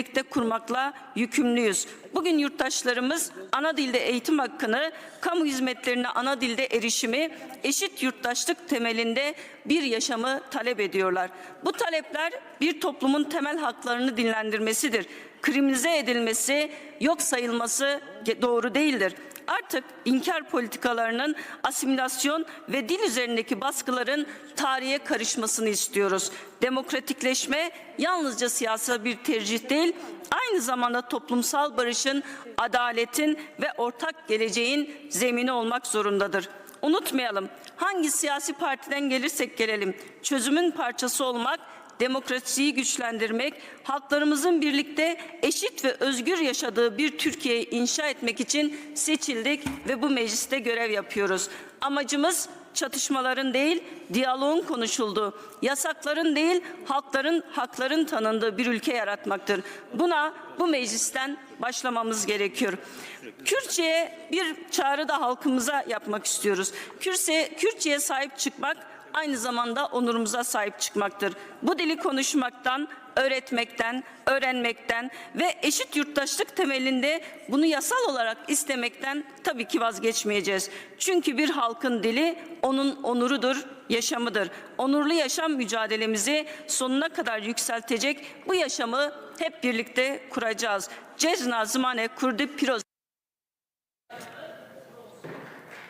birlikte kurmakla yükümlüyüz. Bugün yurttaşlarımız ana dilde eğitim hakkını, kamu hizmetlerine ana dilde erişimi, eşit yurttaşlık temelinde bir yaşamı talep ediyorlar. Bu talepler bir toplumun temel haklarını dinlendirmesidir. Kriminalize edilmesi, yok sayılması doğru değildir. Artık inkar politikalarının asimilasyon ve dil üzerindeki baskıların tarihe karışmasını istiyoruz. Demokratikleşme yalnızca siyasal bir tercih değil, aynı zamanda toplumsal barışın, adaletin ve ortak geleceğin zemini olmak zorundadır. Unutmayalım, hangi siyasi partiden gelirsek gelelim, çözümün parçası olmak demokrasiyi güçlendirmek, halklarımızın birlikte eşit ve özgür yaşadığı bir Türkiye'yi inşa etmek için seçildik ve bu mecliste görev yapıyoruz. Amacımız çatışmaların değil, diyaloğun konuşulduğu, yasakların değil, halkların, hakların tanındığı bir ülke yaratmaktır. Buna bu meclisten başlamamız gerekiyor. Kürtçe'ye bir çağrı da halkımıza yapmak istiyoruz. Kürtçe, Kürtçe'ye sahip çıkmak aynı zamanda onurumuza sahip çıkmaktır. Bu dili konuşmaktan, öğretmekten, öğrenmekten ve eşit yurttaşlık temelinde bunu yasal olarak istemekten tabii ki vazgeçmeyeceğiz. Çünkü bir halkın dili onun onurudur, yaşamıdır. Onurlu yaşam mücadelemizi sonuna kadar yükseltecek bu yaşamı hep birlikte kuracağız. Cezna zımane kurdu piroz.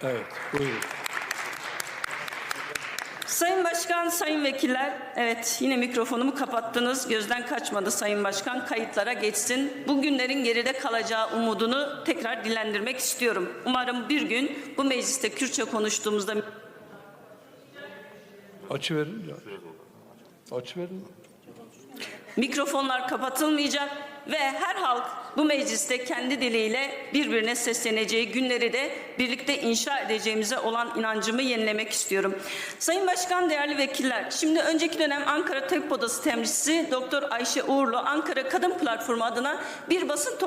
Evet, buyurun. Sayın Başkan, Sayın Vekiller, evet yine mikrofonumu kapattınız. Gözden kaçmadı Sayın Başkan, kayıtlara geçsin. Bu günlerin geride kalacağı umudunu tekrar dillendirmek istiyorum. Umarım bir gün bu mecliste Kürtçe konuştuğumuzda Açı verin. Mikrofonlar kapatılmayacak ve her halk bu mecliste kendi diliyle birbirine sesleneceği günleri de birlikte inşa edeceğimize olan inancımı yenilemek istiyorum. Sayın Başkan, değerli vekiller, şimdi önceki dönem Ankara Tabip Odası temsilcisi Doktor Ayşe Uğurlu Ankara Kadın Platformu adına bir basın